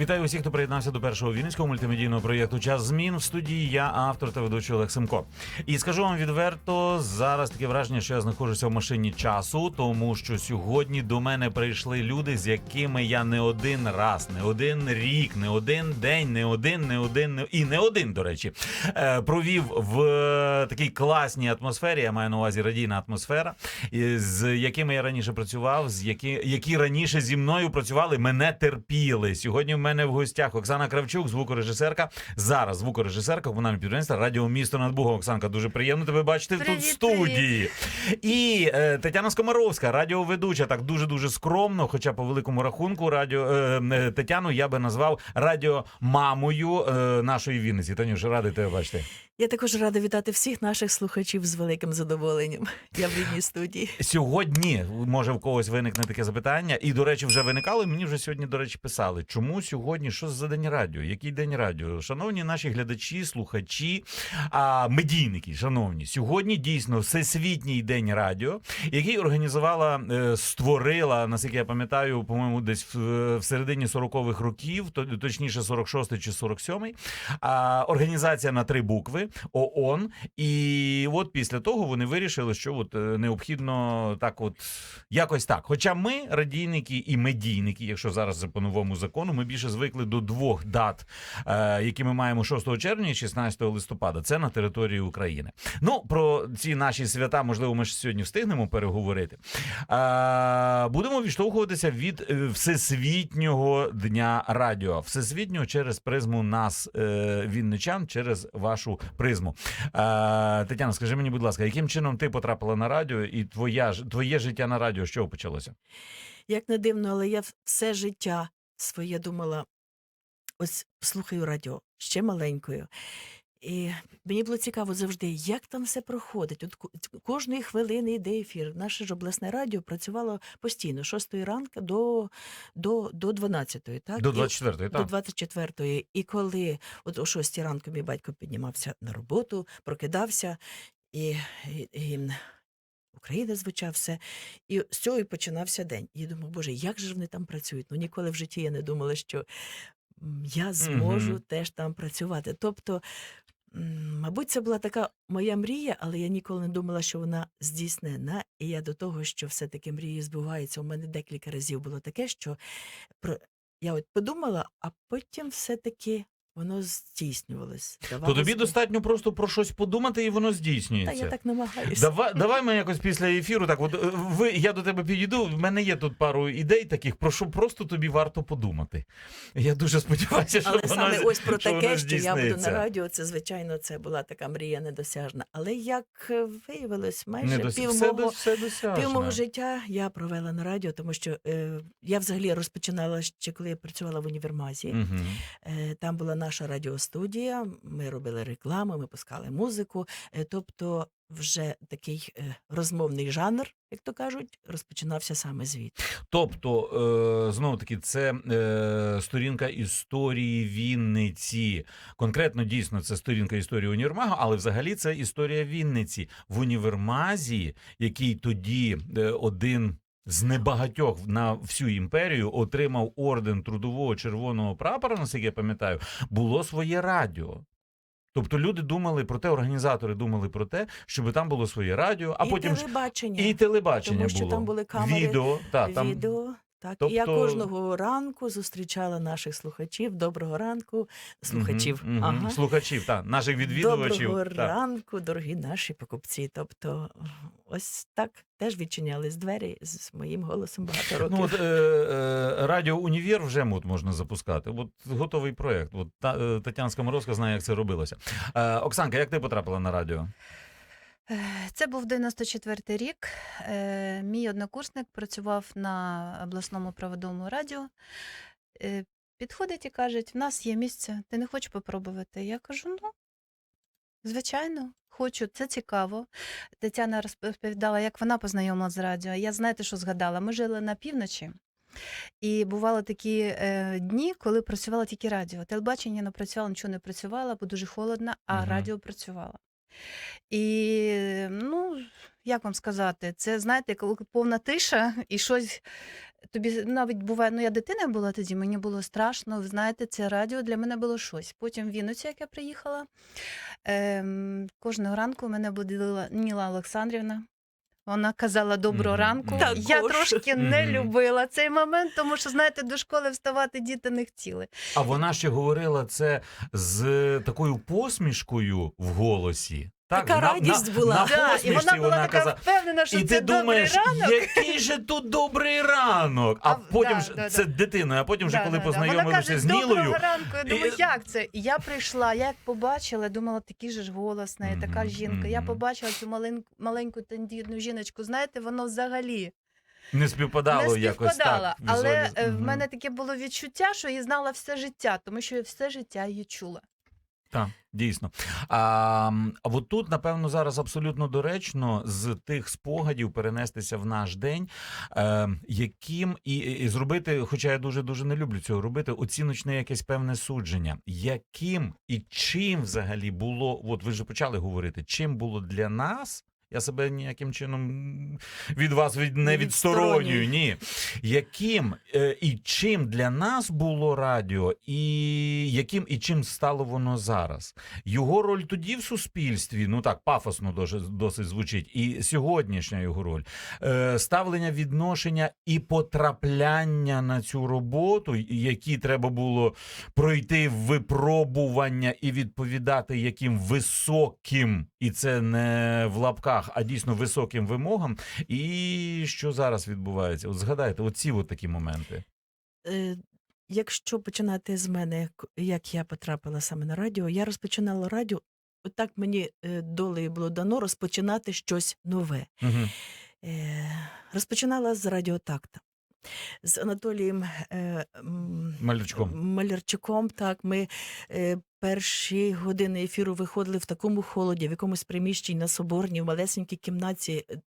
Вітаю усіх, хто приєднався до першого вінницького мультимедійного проєкту Час змін в студії. Я автор та ведучий Олег Семко. І скажу вам відверто, зараз таке враження, що я знаходжуся в машині часу, тому що сьогодні до мене прийшли люди, з якими я не один раз, не один рік, не один день, не один, не один, не і не один, до речі, е, провів в такій класній атмосфері. Я маю на увазі радійна атмосфера, з якими я раніше працював, з які, які раніше зі мною працювали, мене терпіли. Сьогодні мене в гостях Оксана Кравчук, звукорежисерка. Зараз звукорежисерка комунального підприємства Радіо Місто над Бугом. Оксанка, дуже приємно тебе бачити тут в Привіт, студії. І е, Тетяна Скомаровська, радіоведуча, так дуже дуже скромно, хоча по великому рахунку, радіо е, е, Тетяну я би назвав радіомамою е, нашої Вінниці. Танюш, радий тебе бачити. Я також рада вітати всіх наших слухачів з великим задоволенням. Я в рідній студії. Сьогодні може в когось виникне таке запитання, і до речі, вже виникало. Мені вже сьогодні, до речі, писали. Чому сьогодні? Що за день радіо? Який день радіо? Шановні наші глядачі, слухачі, а, медійники, шановні, сьогодні дійсно всесвітній день радіо, який організувала, е, створила, наскільки я пам'ятаю, по-моєму, десь в, середині 40-х років, точніше 46-й чи 47-й, а, організація на три букви ООН. І от після того вони вирішили, що от е, необхідно так, от якось так. Хоча ми, радійники і медійники, якщо зараз по новому закону, ми більше звикли до двох дат, е, які ми маємо 6 червня і 16 листопада. Це на території України. Ну про ці наші свята, можливо, ми ж сьогодні встигнемо переговорити. Е, будемо відштовхуватися від всесвітнього дня радіо, всесвітнього через призму нас, вінничан, через вашу призму. Тетяна, скажи мені, будь ласка, яким чином ти потрапила на радіо, і твоя твоє життя на радіо з чого почалося? Як не дивно, але я все життя своє думала: ось слухаю радіо ще маленькою. І мені було цікаво завжди, як там все проходить. От кожної хвилини йде ефір. Наше ж обласне радіо працювало постійно, з 6 ранку до, до, до 12, так? До І- 24-ї, до 24-ї. І коли от о 6 ранку мій батько піднімався на роботу, прокидався, і, і, і Україна звучав все. І з цього і починався день. І я думаю, боже, як же вони там працюють? Ну ніколи в житті я не думала, що я зможу Мгм. теж там працювати. Тобто, мабуть, це була така моя мрія, але я ніколи не думала, що вона здійснена. І я до того, що все-таки мрії збуваються. У мене декілька разів було таке, що про я от подумала, а потім все-таки воно здійснювалось. То тобі достатньо просто про щось подумати, і воно Та здійснюється. я так намагаюся. Давай, давай ми якось після ефіру. Так, от е, ви я до тебе підійду. В мене є тут пару ідей таких, про що просто тобі варто подумати. Я дуже сподіваюся, що Але воно саме ось про що таке, що я буду на радіо, це звичайно це була така мрія недосяжна. Але як е, виявилось, майже Не дос... пів все, мого все. Пів мого життя я провела на радіо, тому що е, я взагалі розпочинала ще коли я працювала в універмазі. Мгм. Е, там була наша радіостудія, ми робили рекламу, ми пускали музику. Е, тобто, вже такий е, розмовний жанр, як то кажуть, розпочинався саме звідти. Тобто, е, знову таки, це сторінка історії Вінниці. Конкретно дійсно це сторінка історії універмагу, але взагалі це історія Вінниці в універмазі, який тоді один. З небагатьох на всю імперію отримав орден трудового червоного прапора, наскільки я пам'ятаю, було своє радіо. Тобто люди думали про те, організатори думали про те, щоб там було своє радіо, а і потім телебачення. і телебачення Тому що було. там були камери, відео, та, там відео. Так, і я Тобто- кожного ранку зустрічала наших слухачів. Доброго ранку, слухачів. Мгм, мгм. Ага. слухачів, та наших відвідувачів. Доброго та. ранку, дорогі наші покупці. Тобто, ось так теж відчинялись двері з моїм голосом багато років. Ну от е, е, радіо Універ вже от можна запускати. От готовий проект. От та, е, Тетяна Скоморовська знає, як це робилося. Е, Оксанка, як ти потрапила на радіо? Це був 94-й рік. Е, Мій однокурсник працював на обласному проводовому радіо. Е, Підходить і кажуть: в нас є місце, ти не хочеш попробувати? Я кажу: ну, звичайно, хочу, це цікаво. Тетяна розповідала, як вона познайомилася з радіо. Я знаєте, що згадала? Ми жили на півночі. І бували такі е, дні, коли працювало тільки радіо. Телебачення не працювало, нічого не працювало, бо дуже холодно, а Мгм. радіо працювало. І ну, як вам сказати, це знаєте, коли повна тиша і щось тобі навіть буває, ну я дитина була тоді, мені було страшно. Ви знаєте, це радіо для мене було щось. Потім в Вінницю, як я приїхала, ем, кожного ранку мене будила Ніла Олександрівна. Вона казала доброго ранку. Також. Я трошки не любила цей момент, тому що, знаєте, до школи вставати діти не хотіли. А вона ще говорила це з такою посмішкою в голосі. Так, Така радість була. На Да, і вона була така казала. впевнена, що І це ти добрий думаєш, ранок. який же тут добрий ранок. А, А, потім да, ж да, це да. дитиною, а потім вже Да, коли да, да. Познайомилися каже, з Нілою. Доброго ранку. Я думаю, І- як це? І я прийшла, я як побачила, думала, такий же ж голос в неї, така жінка. Я побачила цю маленьку, маленьку тендітну жіночку. Знаєте, воно взагалі Не співпадало не якось співпадала. так. Але е, в мене таке було відчуття, що її знала все життя, тому що я все життя її чула. Так, дійсно. А, а от тут, напевно, зараз абсолютно доречно з тих спогадів перенестися в наш день, е, яким і, і зробити, хоча я дуже дуже не люблю цього робити, оціночне якесь певне судження. Яким і чим взагалі було, от ви вже почали говорити, чим було для нас. Я себе ніяким чином від вас від, не відсторонюю. Ні. Яким е, і чим для нас було радіо, і яким і чим стало воно зараз? Його роль тоді в суспільстві, ну так, пафосно дуже, досить звучить, і сьогоднішня його роль, е, ставлення відношення і потрапляння на цю роботу, які треба було пройти випробування і відповідати яким високим, і це не в лапках, а дійсно високим вимогам. І що зараз відбувається? От згадайте, оці от такі моменти. Е, Якщо починати з мене, як я потрапила саме на радіо, я розпочинала радіо. Отак мені е, долею було дано розпочинати щось нове. Угу. Розпочинала з радіотакта. З Анатолієм е, м, Малярчуком. Так, ми е, перші години ефіру виходили в такому холоді, в якомусь приміщенні на Соборній, в малесенькій кімнаті. е,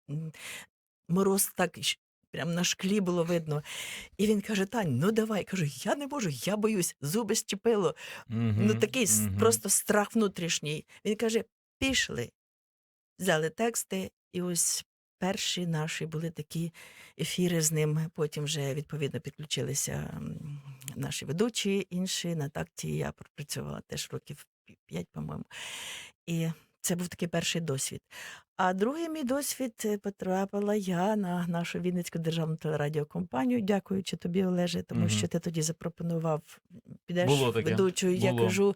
Мороз так прям на шклі було видно. І він каже: Тань, ну давай. Кажу, я не можу, я боюсь, зуби щепило. Ну такий мгм. просто страх внутрішній. Він каже: пішли. Взяли тексти, і ось перші наші були такі ефіри з ним. Потім вже відповідно підключилися наші ведучі, інші на такті. Я пропрацювала теж років п'ять, по-моєму. І це був такий перший досвід. А другий мій досвід е, потрапила я на нашу Вінницьку державну телерадіокомпанію, дякуючи тобі, Олеже, тому Мгм. що ти тоді запропонував підеш Було таке. ведучою. Я кажу.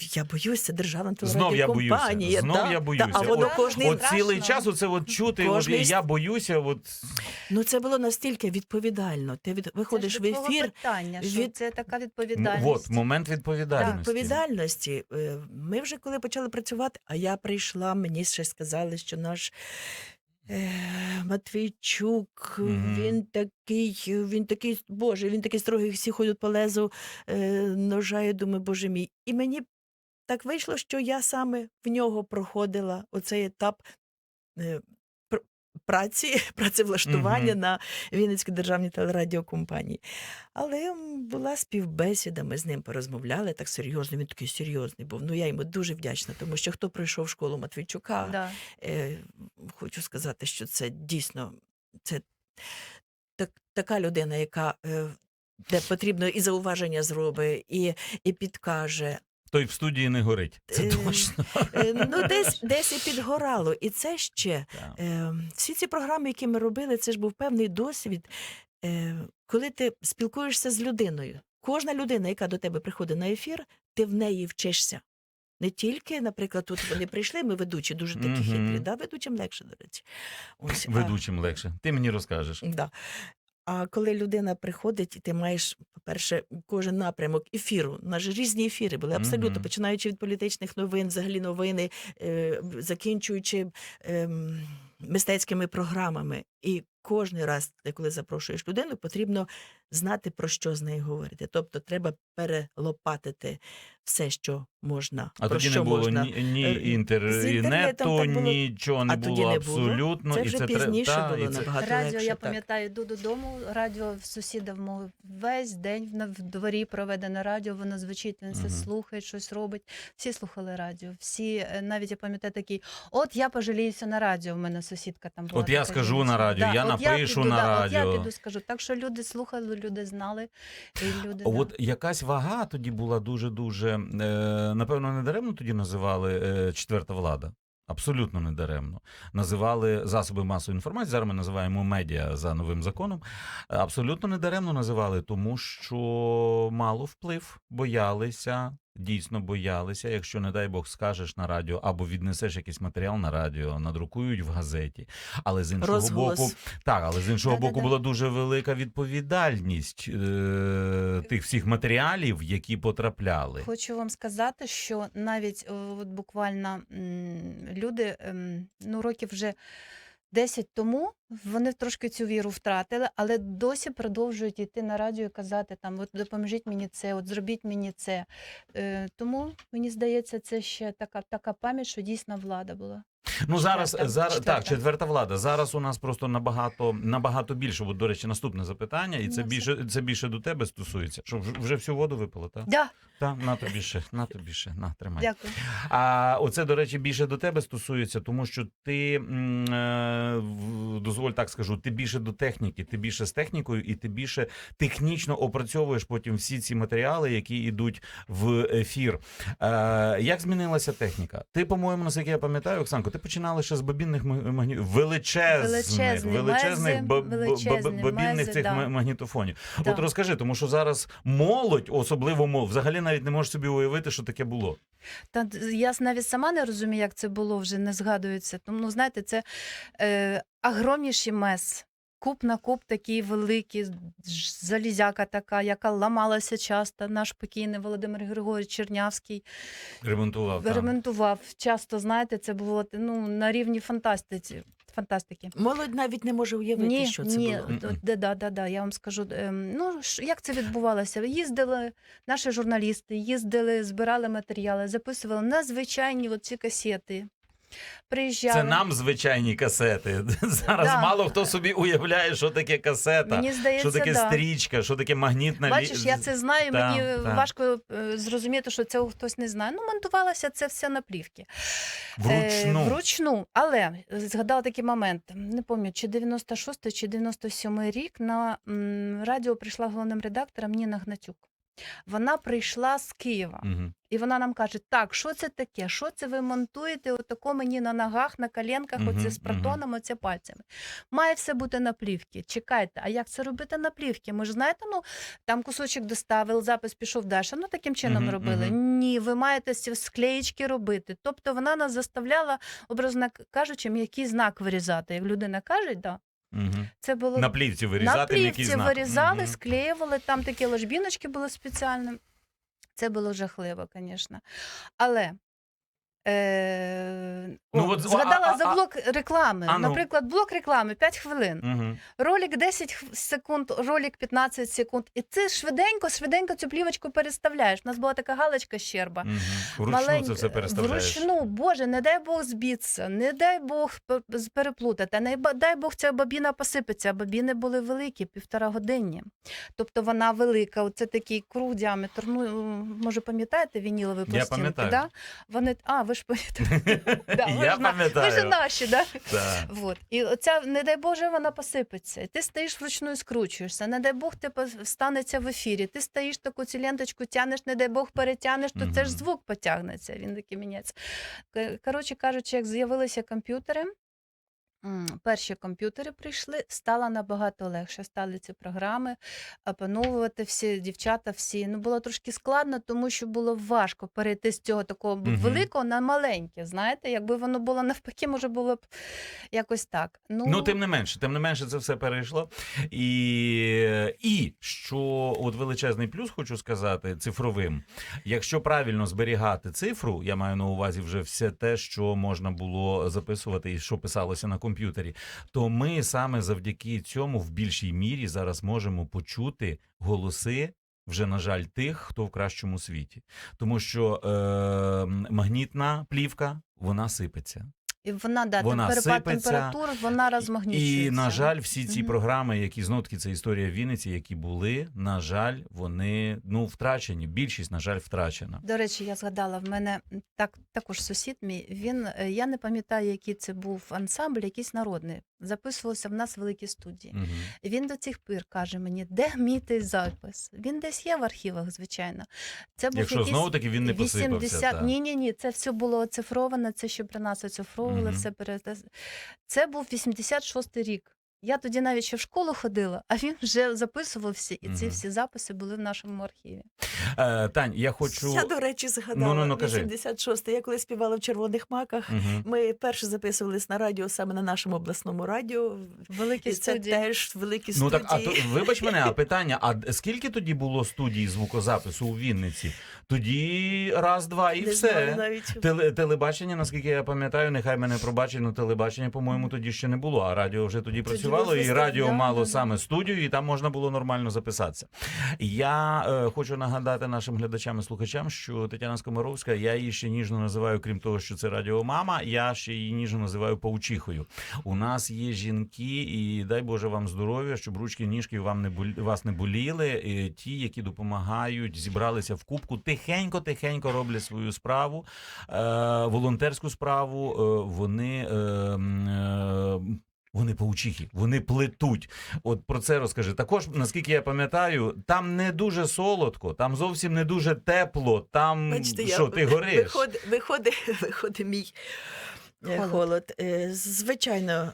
Я боюся державна Знов я боюся. Знов да, я да, боюся. а воно От- кожний От цілий час оце от чути, от, я боюся, от Ну це було настільки відповідально. Ти від, виходиш це ж в ефір. питання, що від- це така відповідальність. от, момент відповідальності. Відповідальності. Е, Ми вже коли почали працювати, а я прийшла, мені ще сказали, що наш е, Матвійчук, Мгм. він такий, він такий, боже, він такий строгий, всі ходять по лезу е, ножа, я думаю, боже мій. І мені так вийшло, що я саме в нього проходила оцей етап. е, пр- Праці, працевлаштування Мгм. на Вінницькій державній телерадіокомпанії. Але була співбесіда, ми з ним порозмовляли так серйозно. Він такий серйозний був. Ну я йому дуже вдячна, тому що хто пройшов школу Матвійчука, Да. е, хочу сказати, що це дійсно це так, така людина, яка е, де потрібно і зауваження зробить, і, і підкаже. Той в студії не горить. Це Е, точно. Е, ну, десь, десь і підгорало. І це ще Е, всі ці програми, які ми робили, це ж був певний досвід, е, коли ти спілкуєшся з людиною. Кожна людина, яка до тебе приходить на ефір, ти в неї вчишся. Не тільки, наприклад, тут вони прийшли, ми ведучі, дуже такі хитрі. Да? Ведучим легше, до речі. Ось, а- Ведучим легше. Ти мені розкажеш. Да. А коли людина приходить, і ти маєш, по-перше, кожен напрямок ефіру. У нас же різні ефіри були абсолютно, Мгм. починаючи від політичних новин, взагалі новини, е, закінчуючи е, мистецькими програмами. І кожен раз, коли запрошуєш людину, потрібно знати, про що з нею говорити. Тобто треба перелопатити все, що можна. А про тоді що не було можна. ні, ні Е, інтернету, нічого не А тоді було не було. абсолютно. Це і вже це пізніше та, було і це- набагато радіо, легше. я пам'ятаю, йду додому, радіо в сусіда в мого весь день в дворі проведене радіо, воно звучить, він все Мгм. слухає, щось робить. Всі слухали радіо. Всі, е, навіть я пам'ятаю такий, от я пожаліюся на радіо. У мене сусідка там була. От я така скажу на радіо, я от напишу піду, на да, От радіо. я піду скажу. Так що люди слухали, люди знали. І люди, да. От якась вага тоді була дуже дуже напевно не даремно тоді називали е, четверта влада. Абсолютно не даремно. Називали засоби масової інформації. Зараз ми називаємо медіа за новим законом. Абсолютно недаремно називали, тому що мало вплив, боялися, дійсно боялися. Якщо, не дай Бог, скажеш на радіо або віднесеш якийсь матеріал на радіо, надрукують в газеті. Але з іншого Розголос. боку, так, але з іншого Да-да-да. боку, була дуже велика відповідальність е, тих всіх матеріалів, які потрапляли. Хочу вам сказати, що навіть от буквально люди, ем, ну років вже 10 тому, вони трошки цю віру втратили, але досі продовжують йти на радіо і казати там, от допоможіть мені це, от зробіть мені це. Е, тому мені здається, це ще така, така пам'ять, що дійсно влада була. Ну зараз Четверта, зараз четверта. так, четверта влада. Зараз у нас просто набагато набагато більше. От, до речі, наступне запитання, і це Ну, більше це більше до тебе стосується. Що вже- всю воду випила, так? Да, Та на тобі ще, на тобі ще, на тримай. дякую. А оце, до речі, більше до тебе стосується, тому що ти е, дозволь так скажу, ти більше до техніки, ти більше з технікою, і ти більше технічно опрацьовуєш потім всі ці матеріали, які йдуть в ефір. Е, як змінилася техніка? Ти, по-моєму, наскільки я пам'ятаю, Оксанко, ти починала ще з бобінних ма- магні... величезних, Величезні величезних, мези, бо- бо- бобінних мези, цих да. магнітофонів. Да. От розкажи, тому що зараз молодь, особливо мол, взагалі навіть не можеш собі уявити, що таке було. Та я навіть сама не розумію, як це було, вже не згадується. Тому, ну, знаєте, це е, огромніший мес. Куб на куб такий великий, залізяка така, яка ламалася часто. Наш покійний Володимир Григорович Чернявський Ремонтував там. Часто, знаєте, це було ну, на рівні фантастиці. фантастики. Молодь навіть не може уявити, Ні, що це ні, було. Да, да, да, да, я вам скажу. ем, Ну, як це відбувалося? Їздили наші журналісти, їздили, збирали матеріали, записували надзвичайні ці касети. Приїжджали. Це нам звичайні касети. Зараз Да. мало хто собі уявляє, що таке касета, Мені здається, що таке да. стрічка, що таке магнітна лі- Бачиш, я це знаю, Та, мені та. важко е, зрозуміти, що цього хтось не знає. Ну, монтувалося це все на плівки. вручну. Е, вручну. Але е, згадала такий момент. Не пам'ятаю, чи 96 чи 97 рік на м, радіо прийшла головним редактором Ніна Гнатюк. Вона прийшла з Києва. Мгм. І вона нам каже: так, що це таке? Що це ви монтуєте? Отако мені на ногах, на коленках, Мгм, оце з протоном, оце пальцями. Має все бути на плівці. Чекайте, а як це робити на плівці? Ми ж знаєте, ну там кусочок доставили, запис пішов далі. Ну таким чином Мгм, робили. Ні, ви маєте ці склеєчки робити. Тобто вона нас заставляла, образно кажучи, м'який знак вирізати. Як людина каже, да, Це було На плівці вирізати на плівці знак. вирізали, склеювали, там такі ложбіночки були спеціальні. Це було жахливо, звісно. Але е, Ну, о, от, згадала а- а- за а- блок реклами. а ну. Наприклад, блок реклами 5 хвилин. Мгм. Ролик 10 х- секунд, ролик 15 секунд. І ти швиденько, швиденько цю плівочку переставляєш. У нас була така галочка щерба. Мгм. Вручну це все переставляєш. Вручну, Боже, не дай Бог збитися, не дай Бог п- з- переплутати, не ба- дай Бог ця бабіна посипеться. Бабіни були великі, півтора годинні. Тобто вона велика, оце такий круг діаметр. Ну, може, пам'ятаєте вінілові пластинки? пам'ятаю. Да? Вони, а, ви ж пам'ятаєте. Да, ви Я ж на- Ви ж наші, да? Вот. І оця, не дай Боже, вона посипеться. І ти стоїш вручну і скручуєшся. Не дай Бог, ти пос- станеться в ефірі. Ти стоїш таку цю ленточку, тянеш, не дай Бог, перетягнеш, то це ж звук потягнеться. Він такий міняється. К- Коротше кажучи, як з'явилися комп'ютери. М, Перші комп'ютери прийшли, стало набагато легше. Стали ці програми опановувати всі дівчата, всі. Ну було трошки складно, тому що було важко перейти з цього такого Мгм. великого на маленьке. Знаєте, якби воно було навпаки, може було б якось так. Ну, Ну, тим не менше, тим не менше, це все перейшло. І, і що от величезний плюс хочу сказати цифровим. Якщо правильно зберігати цифру, я маю на увазі вже все те, що можна було записувати і що писалося на комп'ютері. Комп'ютері, то ми саме завдяки цьому в більшій мірі зараз можемо почути голоси. Вже на жаль, тих, хто в кращому світі, тому що е, магнітна плівка вона сипеться. І вона, да, Вона перепад сипеться, температур, вона розмагнічується. І на жаль, всі ці Мгм. програми, які знов таки це історія Вінниці, які були, на жаль, вони ну втрачені. Більшість, на жаль, втрачена. До речі, я згадала, в мене так також сусід мій. Він е, я не пам'ятаю, який це був ансамбль, якийсь народний. Записувався в нас в великій студії. Угу. Він до цих пір каже мені, де мій той запис? Він десь є в архівах, звичайно. Це був Якщо якийсь знову таки він не посипався. 80... та. Ні, ні, ні, це все було оцифровано, це що при нас оцифровували, угу. все пере... Це був 86-й рік. Я тоді навіть ще в школу ходила, а він вже записувався, і ці Мгм. всі записи були в нашому архіві. Е, Тань, я хочу. Я, до речі, згадала Ну-ну-ну, кажи. 86 Я коли співала в червоних маках. Мгм. Ми перше записувались на радіо саме на нашому обласному радіо. Великі І це студії. теж великі Ну студії. так, а то вибач мене, а питання: а д- скільки тоді було студій звукозапису у Вінниці? Тоді раз, два і Не все. знаю навіть. Теле, телебачення, наскільки я пам'ятаю, нехай мене пробачить, але телебачення, по-моєму, тоді ще не було. А радіо вже тоді працювало, і радіо мало саме студію, і там можна було нормально записатися. Я е, хочу нагадати нашим глядачам і слухачам, що Тетяна Скомаровська, я її ще ніжно називаю, крім того, що це радіомама, я ще її ніжно називаю паучихою. У нас є жінки, і дай Боже вам здоров'я, щоб ручки, ніжки вам не болі, вас не боліли. І ті, які допомагають, зібралися в кубку, тихенько, тихенько роблять свою справу, е, волонтерську справу. Е, вони. Е, е, вони паучихи, вони плетуть. От про це розкажи. Також, наскільки я пам'ятаю, там не дуже солодко, там зовсім не дуже тепло. Там Бачите, я що ти гориш? Виходить, виходить, виходить мій е, Холод. холод. Е, Звичайно,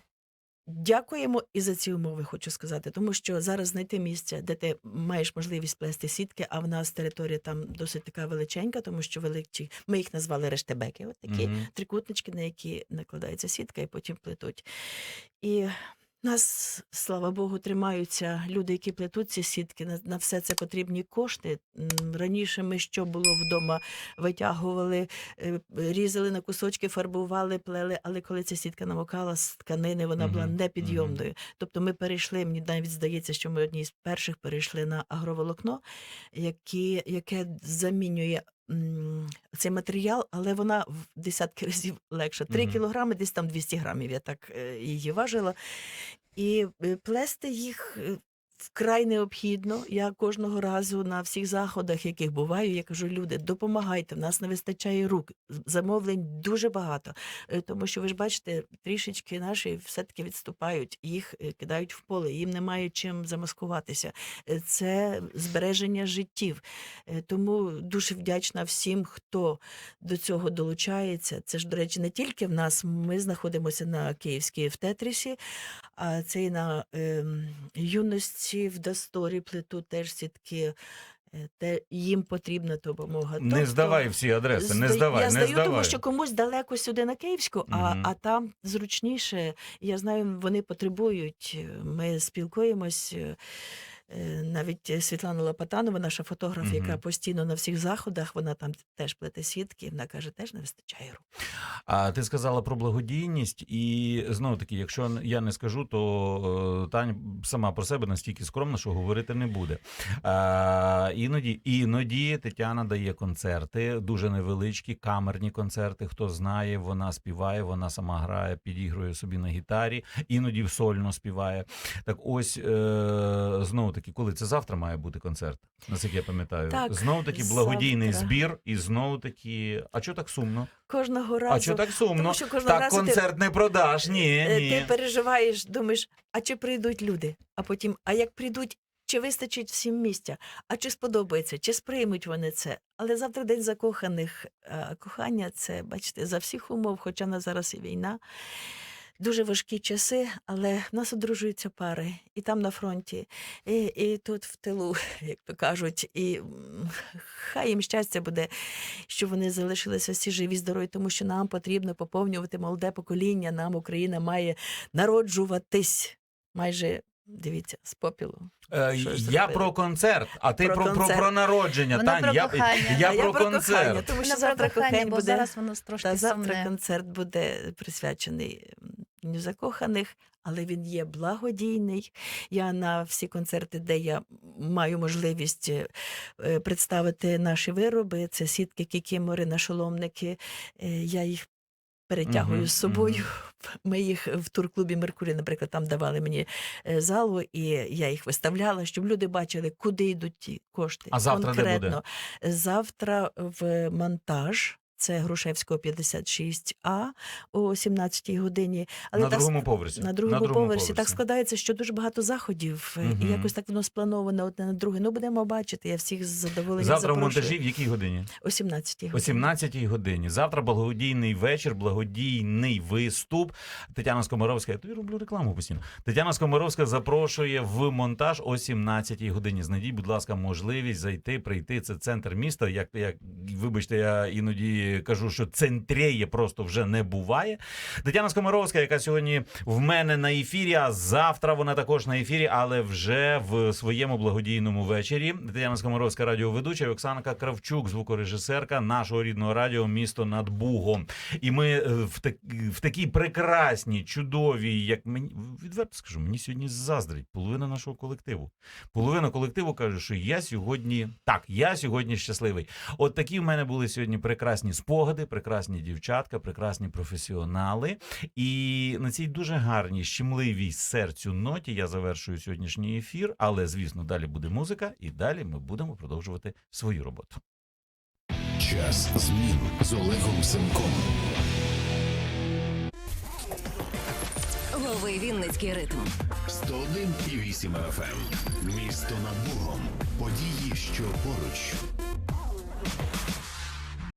дякуємо і за ці умови, хочу сказати, тому що зараз знайти місце, де ти маєш можливість плести сітки, а в нас територія там досить така величенька, тому що великі, ми їх назвали рештебеки, от такі Мгм. трикутнички, на які накладається сітка і потім плетуть. І нас, слава Богу, тримаються люди, які плетуть ці сітки. На, на все це потрібні кошти. Раніше ми що було вдома, витягували, е, різали на кусочки, фарбували, плели. Але коли ця сітка намокала з тканини, вона була непідйомною. Тобто ми перейшли, мені навіть здається, що ми одні з перших перейшли на агроволокно, які, яке замінює. Цей матеріал, але вона в десятки разів легша. Три Мгм. кілограми, десь там 200 грамів. Я так е, її важила. І е, плести їх е, вкрай необхідно. Я кожного разу на всіх заходах, яких буваю, я кажу: люди, допомагайте, в нас не вистачає рук. Замовлень дуже багато. Е, Тому що ви ж бачите, трішечки наші все-таки відступають, їх е, кидають в поле, їм немає чим замаскуватися. Е, Це збереження життів. Е, Тому дуже вдячна всім, хто до цього долучається. Це ж, до речі, не тільки в нас. Ми знаходимося на Київській в Тетрісі, а це і на ем, юності в Дасторі плету теж сітки. Е, Те їм потрібна допомога. Не Тобто, здавай всі адреси, не здавай, Я не здаю, здавай. тому що комусь далеко сюди на Київську, а, Мгм. а там зручніше. Я знаю, вони потребують. Ми спілкуємось. Е, е, Навіть Світлана Лопатанова, наша фотограф, яка постійно на всіх заходах, вона там теж плете сітки. Вона каже, теж не вистачає рук. А ти сказала про благодійність, і знову таки, якщо я не скажу, то е, Таня сама про себе настільки скромна, що говорити не буде. А, іноді, іноді Тетяна дає концерти, дуже невеличкі, камерні концерти. Хто знає, вона співає, вона сама грає, підігрує собі на гітарі, іноді сольно співає. Так ось е, знову таки, коли це завтра має бути концерт, наскільки я пам'ятаю, Так, знову таки благодійний завтра. збір, і знову таки, а чого так сумно? Кожного разу. А що так сумно? Тому що кожного Так разу ти- концерт не продаш. Ні, Е, ні. Ти переживаєш, думаєш, а чи прийдуть люди? А потім, а як прийдуть, чи вистачить всім місця? А чи сподобається, чи сприймуть вони це? Але завтра день закоханих. Кохання це, бачите, за всіх умов, хоча в нас зараз і війна. Дуже важкі часи, але в нас одружуються пари і там на фронті, і, і тут в тилу, як то кажуть. І хай їм щастя буде, що вони залишилися всі живі, здорові, тому що нам потрібно поповнювати молоде покоління. Нам Україна має народжуватись майже. Дивіться, з попілу. Е, я зробили? про концерт, а ти Про про, про, про народження. Вона Тань, про я, кохання. я А про кохання, концерт. тому що Вона завтра кохання, кохання бо буде. зараз воно трошки Та завтра сумне. концерт буде присвячений м, закоханих, але він є благодійний. Я на всі концерти, де я маю можливість е, е, представити наші вироби, це сітки, кікімори, нашоломники. е, Я їх перетягую Мгм, з собою. Ми їх в турклубі Меркурій, наприклад, там давали мені залу, і я їх виставляла, щоб люди бачили, куди йдуть ті кошти. А завтра де буде? Завтра в монтаж. Це Грушевського 56А о 17-й годині. на так другому поверсі. на другому, поверсі. Так складається, що дуже багато заходів, Мгм. і якось так воно сплановане одне на друге. Ну, будемо бачити. Я всіх з задоволенням Завтра в запрошую. монтажі в якій годині? О 17-й О годині. 17-й годині. Завтра благодійний вечір, благодійний виступ. Тетяна Скомаровська, я тобі роблю рекламу постійно. Тетяна Скомаровська запрошує в монтаж о 17-й годині. Знайдіть, будь ласка, можливість зайти, прийти. Це центр міста. Як, як вибачте, я іноді кажу, що центрєє просто вже не буває. Тетяна Скомаровська, яка сьогодні в мене на ефірі, а завтра вона також на ефірі, але вже в своєму благодійному вечорі. Тетяна Скомаровська, радіоведуча, Оксанка Кравчук, звукорежисерка нашого рідного радіо Місто над Бугом. І ми е, в, так, в такій прекрасній, чудовій, як мені відверто скажу, мені сьогодні заздрить половина нашого колективу. Половина колективу каже, що я сьогодні так, я сьогодні щасливий. От такі в мене були сьогодні прекрасні спогади, прекрасні дівчатка, прекрасні професіонали. І на цій дуже гарній, щемливій серцю ноті я завершую сьогоднішній ефір. Але звісно, далі буде музика, і далі ми будемо продовжувати свою роботу. Час змін з Олегом Семком. Лови Вінницький ритм. 101,8 FM. Місто над Богом. Події, що поруч.